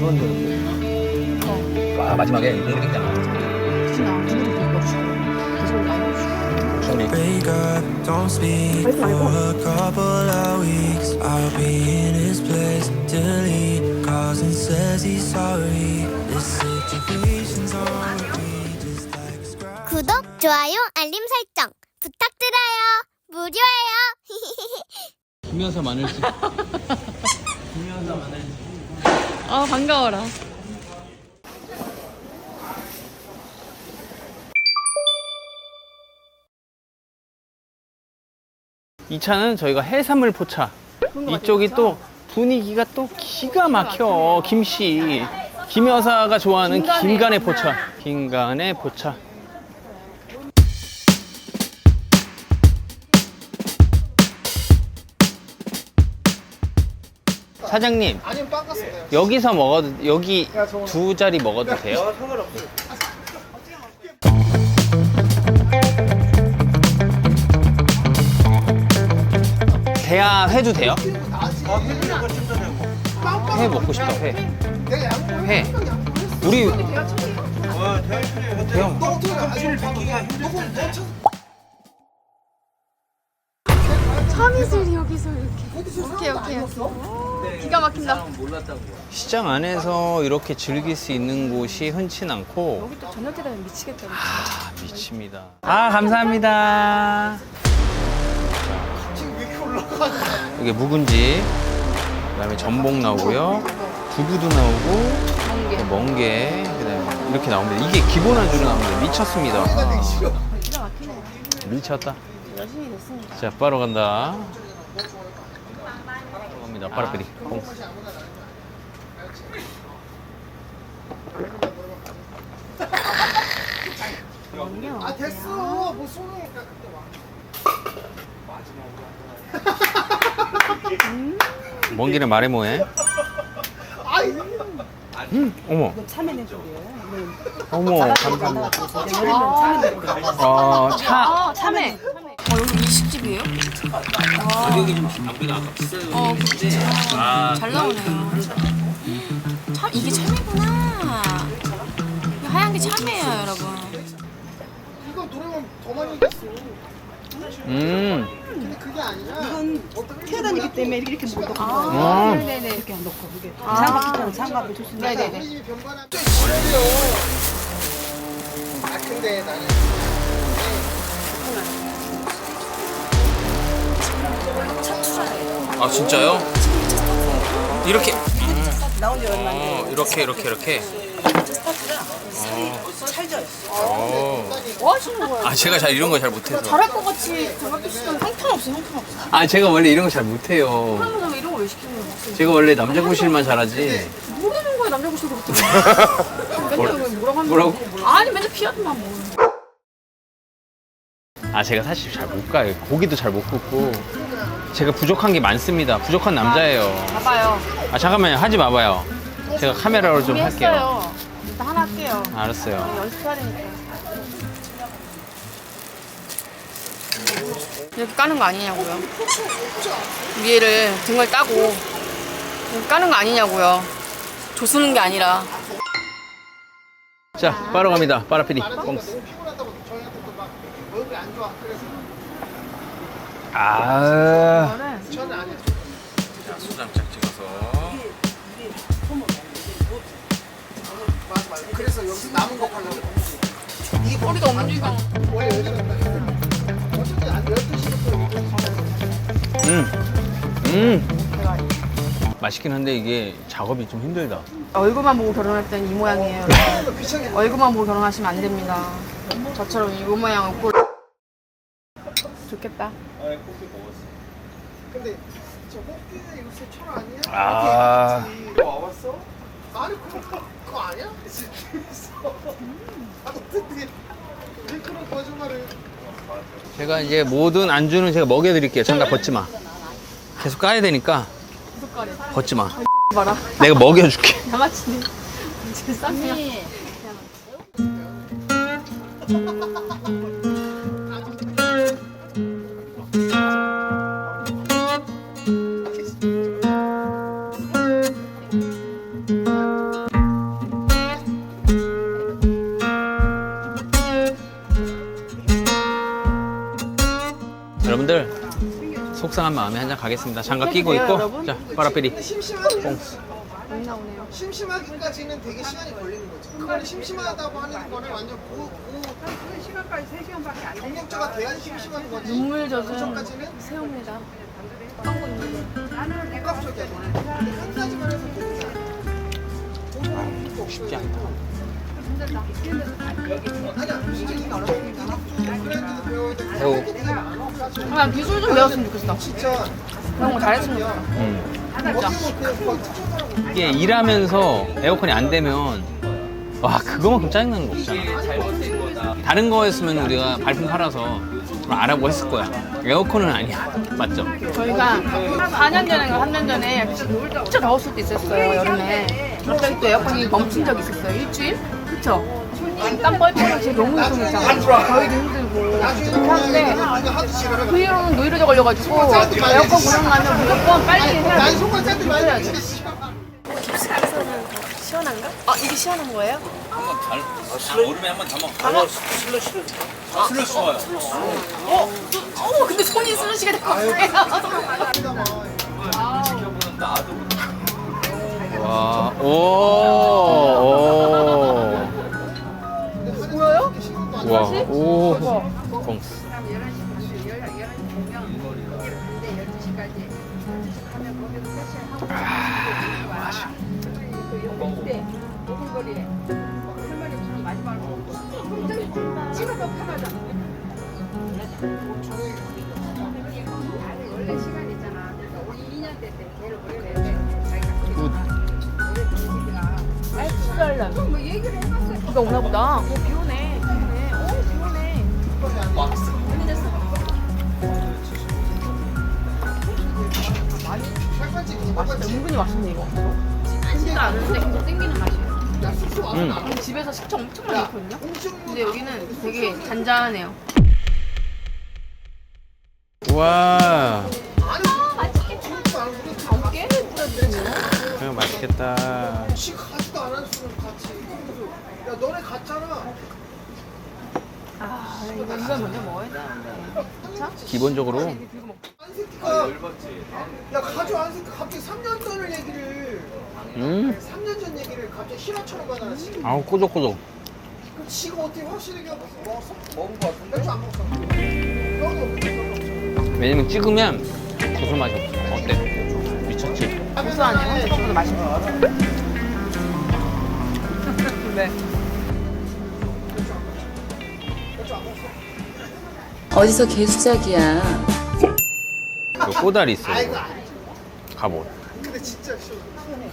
그런 거. 아 마지막에 국물이 굉장히 진짜 누구도 그냥 넣어주고 계속 많이 넣어주고 정리. Wake up, don't speak for a couple of weeks. I'll be in his place till he calls and says he's sorry. This situation's on repeat, just like a scrap. 구독, 좋아요, 알림 설정 부탁드려요. 무료예요. 김여사 마늘집. 김여사 마늘집. 아 반가워라 이 차는 저희가 해산물 포차. 이쪽이 또 분위기가 또 기가 막혀. 김씨. 김 여사가 좋아하는 김간의 포차. 김간의 포차. 사장님, 여기서 먹어도 여기 두 자리 먹어도 돼요? 대하 회도 돼요? 회 먹고 싶다 회. 회. 우리 대형. 참이슬이 여기서 이렇게 오케이 오케이 오케이 기가 막힌다 시장 안에서 이렇게 즐길 수 있는 곳이 흔치 않고 여기 또 저녁에 되면 미치겠다 아 미칩니다. 아 감사합니다. 이게 묵은지, 그다음에 전복 나오고요, 두부도 나오고, 또 멍게, 그다음에 이렇게 나옵니다. 이게 기본 안주로 나옵니다. 미쳤습니다. 기가 막히네 미쳤다. 열심히 됐으니까 자, 빠로 간다. 빠르빼리. 공. 아 됐어 뭐 손을 먼 길에 말해 뭐해? 음, 어머. 참외는 소리예요. 어머, 감사합니다. 아, 차. 아 참외 어 여기 일식집이에요? 가격이 좀 비싸. 아까 비싸요. 어 그치 잘 나오네요 참 이게 참외구나 이 하얀 게 참외예요 여러분 이거 노래면 더 많이 됐어 음. 근데 그게 아니라 이건 태어다니기 때문에 이렇게 먹고 아. 네네네 이렇게 넣고 이게 장갑 있잖아. 장갑을 조심해. 네네네 이 변관함 지려요 아 근데 나는 아, 진짜요? 이렇게. 나온 지 얼마 안 어, 이렇게, 이렇게, 이렇게. 찰져요. 뭐 하시는 거예요? 아, 제가 잘 이런 거 잘 못해서. 잘할 것 같이 장갑 쓰시면 형편없어 형편없어 아, 제가 원래 이런 거 잘 못해요. 그러면 이런 걸왜 시키는 거야? 제가 원래 남자 구실만 잘하지. 모르는 거야 남자 고시도 그때 맨날 왜 뭐라고 하는 뭐라고? 거야? 아니 맨날 피하더만 뭐 아, 제가 사실 잘 못 가요. 고기도 잘 못 굽고. 제가 부족한 게 많습니다. 부족한 남자예요. 봐봐요 아, 잠깐만요. 하지 마봐요. 제가 카메라로 좀 할게요. 준비했어요 일단 하나 할게요 알았어요. 연습해야 되니까 이렇게 까는 거 아니냐고요 위에를 등을 따고 이렇게 까는 거 아니냐고요 조수는 게 아니라 자, 빠로 갑니다. 빠라피리. 꽁스. 피곤하다고 저희한테도 막 얼굴이 안 좋아 그래서 아. 자, 소장짝 찍어서. 그래서 여기서 남은 거 팔려고 머리가 움직여 원래 여기는 어차피 한 12시부터 음. 음. 맛있긴 한데 이게 작업이 좀 힘들다. 얼굴만 보고 결혼할 땐이 모양이에요. 얼굴만 보고 결혼하시면 안 됩니다 저처럼 이 모양을 꼴 좋겠다 근데 저 꽃게 요새 철 아니야? 아. 너 와봤어? 아니 그거 그거 아니야? 아 어떻게 왜 그런 거짓말을 제가 이제 모든 안주는 제가 먹여드릴게요. 장갑 벗지 마. 계속 까야 되니까 벗지 마. 봐라 내가 먹여줄게. 양아치네 진짜 쌍이야 마음에 한 잔 가겠습니다. 장갑 끼고 돼요, 있고. 여러분? 자, 빠라삐리. 심심하기까지 안 나오네요. 심심하기까지는 되게 시간이 걸리는 거지. 그거는 심심하다고 하는 거는 완전 고, 고 시간까지 3시간밖에 안 돼. 경력자가 돼야지 심심한 거지. 눈물 그 젖은 전까지는 새우입니다. 복합적이야. 한 가지만 해서 되는 거야. 쉽지 않다. 돼. 새우. 그냥 기술 좀 배웠으면 좋겠어. 진짜 그런 거 잘했으면 좋겠어. 음. 이게 일하면서 에어컨이 안 되면 와 그거만큼 짜증나는 거 없잖아 다른 거였으면 우리가 발품 팔아서 알아보고 했을 거야 에어컨은 아니야 맞죠? 저희가 4년 전인가 3년 전에 진짜 더웠을 때 있었어요 여름에 갑자기 또 에어컨이 멈춘 적이 있었어요 일주일? 그쵸? 땀 뻘뻘하고 진짜 너무 힘들잖아요 저희도 힘들고. 하는데 그 이후로는 노이로제 걸려가지고 에어컨 고장 나면 무조건 빨리 해야 난돼 속만 짠데 많이 해야 안 돼. 돼. 시원한가? 아 이게 시원한 거예요? 얼음에 한번더 먹어 슬러시 슬러시 좋아요 어, 어 근데 손이 슬러시가 될것 같아요. 와, 오, 오. 와, 오. 봉스. 비가 오나. 보다. 은근히 맛있네, 이거. 신지도 않은데 계속 땡기는 맛이에요. 음. 집에서 식초 엄청 많이 넣거든요. 근데 여기는 되게 잔잔해요. 와, 뿌려주세요. 그냥 맛있겠다. 지 가지도 않았으면 같이. 야, 너네 갔잖아. 아, 이거, 이걸 먼저 먹어야 되는데. 기본적으로 한 새끼가 야 가져 안 새끼 갑자기 3년 전을 얘기를 음, 3년 전 얘기를 갑자기 실화처럼 가잖아 지금 아우 꼬독꼬독. 그럼 지가 어떻게 확실하게 먹었어? 먹은 거 같은데? 맥주 안 먹었어 너도 없어 왜냐면 찍으면 고소 맛이 없어. 어때? 미쳤지? 고소하네요. 생각보다 맛있네요. 네. 어디서 개수작이야. 그 꼬다리 있어. 이거. 갑옷. 근데 진짜 시원해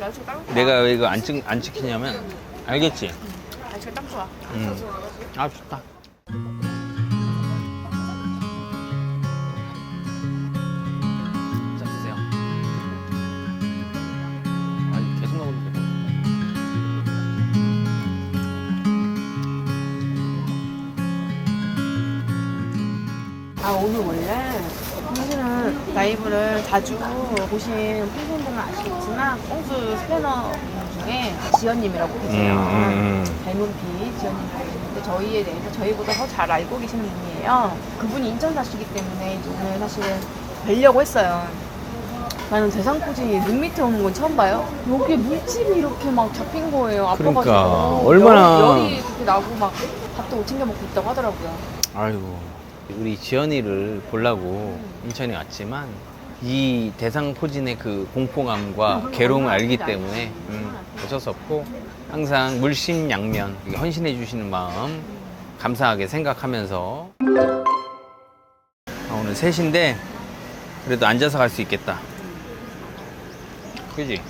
날씨가 딱, 내가 왜 이거 안, 찍, 안 찍히냐면 알겠지? 날씨가 딱 좋아. 음. 아 좋다. 라이브를 자주 보신 팬분들은 아시겠지만 꽁수 스패너 중에 지연님이라고 계세요. 음, 닮은피 지연님이라고 있는데 저희에 대해서 저희보다 더 잘 알고 계시는 분이에요. 그분이 인천 사시기 때문에 이제 오늘 사실은 뵈려고 했어요. 나는 대상포지 눈 밑에 오는 건 처음 봐요. 여기 물집이 이렇게 막 잡힌 거예요. 아파가지고. 그러니까, 얼마나- 열, 열이 그렇게 나고 막 밥도 못 챙겨 먹고 있다고 하더라고요. 아이고 우리 지연이를 보려고 인천에 왔지만 이 대상포진의 그 공포감과 괴로움을 알기 때문에 음, 어쩔 수 없고 항상 물심양면 헌신해 주시는 마음 감사하게 생각하면서. 아, 오늘 셋인데 그래도 앉아서 갈 수 있겠다. 그지?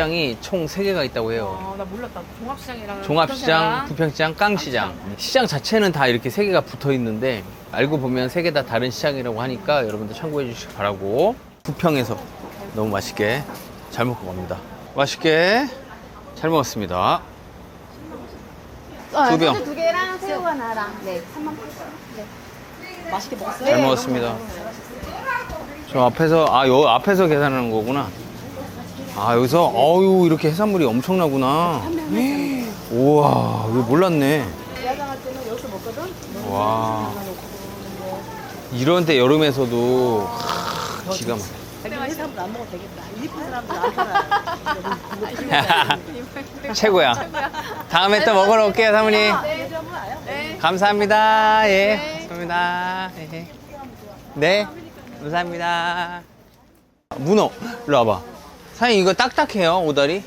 시장이 총 3개가 있다고 해요. 아, 나 몰랐다. 종합시장이랑 종합시장, 부평시장, 깡시장. 시장 자체는 다 이렇게 세 개가 붙어 있는데 알고 보면 세개다 다른 시장이라고 하니까 여러분들 참고해 주시기 바라고. 부평에서 너무 맛있게 잘 먹고 갑니다. 맛있게 잘 먹었습니다. 아, 두 병. 소주 두 개랑 새우 하나랑. 네. 3만 네. 맛있게 먹었어요? 잘 먹었습니다. 저 앞에서 아 요 앞에서 계산하는 거구나. 아 여기서 어유 이렇게 해산물이 엄청나구나. 우와 이거 몰랐네. 와 이런 때 여름에서도 하, 기가 막. 최고야. 다음에 또 먹으러 올게요, 사모님. 감사합니다. 예. 감사합니다. 예. 네. 감사합니다. 문어, 일로 와봐. 사장님, 이거 딱딱해요, 오다리?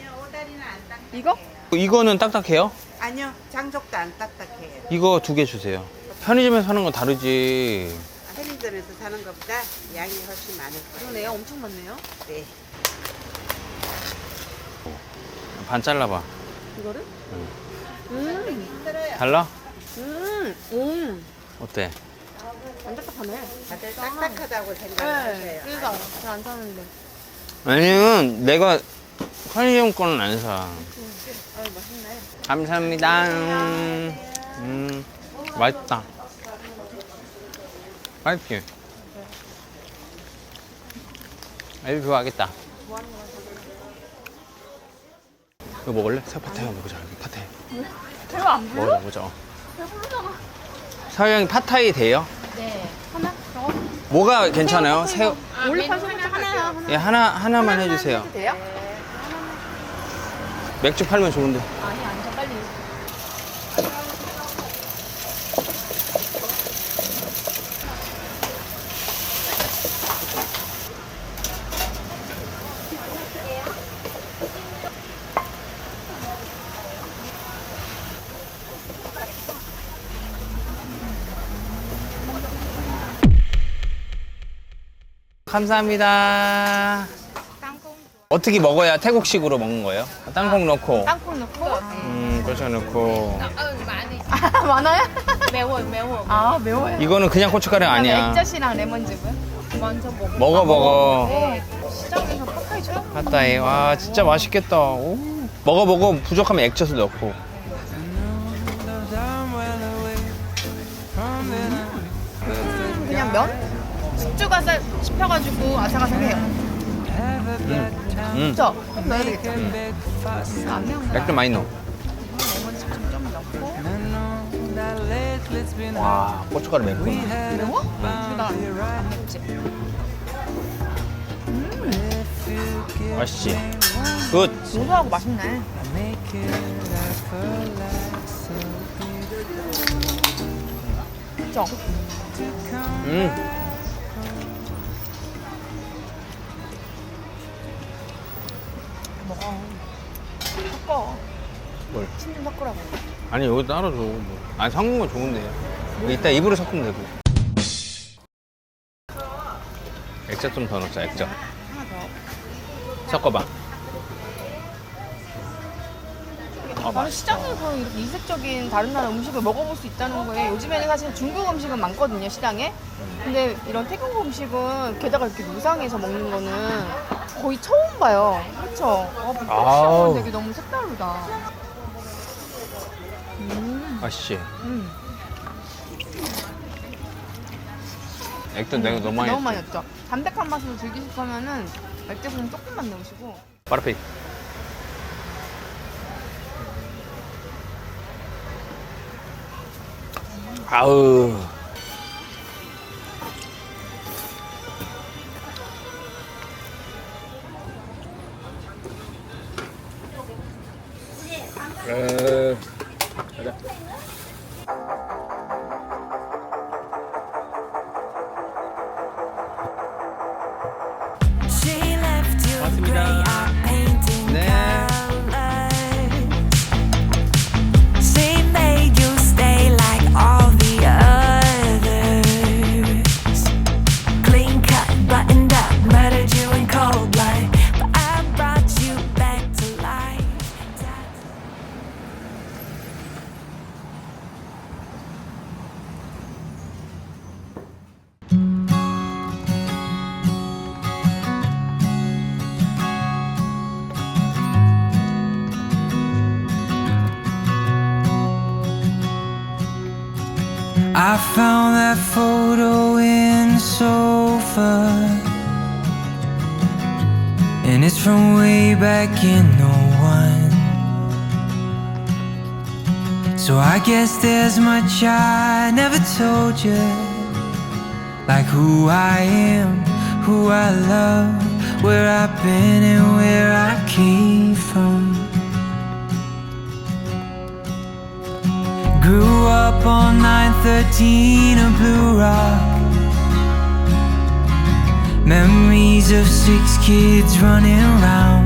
이거? 이거는 딱딱해요? 아니요, 장족도 안 딱딱해요. 이거 두 개 주세요. 편의점에서 사는 건 다르지. 편의점에서 사는 것보다 양이 훨씬 많을 거예요. 그러네요. 엄청 많네요. 네. 반 잘라봐. 이거를? 음. 달라? 음. 음. 어때? 안 딱딱하네. 다들 딱딱하다고 네. 생각하세요. 그래서 잘 안 사는데. 아니면 내가 편의점 거는 안 사. 감사합니다. 음, 음, 맛있다. 맛있지? 아주 좋아하겠다. 이거 먹을래? 새우 파타야 먹자. 여기 파타야. 새우 안 불러? 먹어보자. 사장님 파타이 돼요? 네. 하나? 뭐가 괜찮아요? 새우 올리판 소금 하나요? 하나. 예, 하나 하나만 해주세요. 해도 돼요? 맥주 팔면 좋은데. 아니, 아니, 빨리. 감사합니다. 어떻게 먹어야 태국식으로 먹는 거예요? 땅콩 넣고, 땅콩 넣고. 음, 고추 넣고. 아, 많아요? 매워, 매워. 아, 매워요. 이거는 그냥 고춧가루 아니야. 액젓이랑 레몬즙은? 먼저 먹어. 먹어 먹어. 네. 시장에서 파파이 처음 핫다이. 와 진짜 맛있겠다. 오. 먹어 먹어 부족하면 액젓을 넣고. 숙주가 쌀 씹혀가지고 아삭아삭해요. 음. 그쵸? 좀 넣어야 되겠죠? 안 매운 거. 액젓 많이 넣어. 레몬즙 좀 넣고. 와 고춧가루 맵고. 매워? 나안 맵지? 맛있지. 굿. 고소하고 맛있네. 그쵸? 음. 뭘? 침좀 섞으라고. 아니 여기 따로 줘. 뭐. 아니 섞은 건 좋은데. 이따 입으로 섞으면 되고. 액젓 좀 더 넣자. 액젓. 하나 더. 섞어봐. 아, 나는 시장에서 이렇게 이색적인 다른 나라 음식을 먹어볼 수 있다는 거에 요즘에는 사실 중국 음식은 많거든요 시장에 근데 이런 태국 음식은 게다가 이렇게 무상해서 먹는 거는 거의 처음 봐요 그렇죠? 어, 아우. 시장은 되게 너무 색다르다 음, 맛있지. 음. 액젓 내가 너무 많이 너무 많이 했지. 했죠 담백한 맛을 즐기실 거면은 액젓은 조금만 넣으시고 파르페. 아우. 에, 가 I found that photo in the sofa. And it's from way back in no 01. So I guess there's much I never told you. Like who I am, who I love, where I've been and where I came from. Grew up on 913 of Blue Rock. Memories of six kids running around.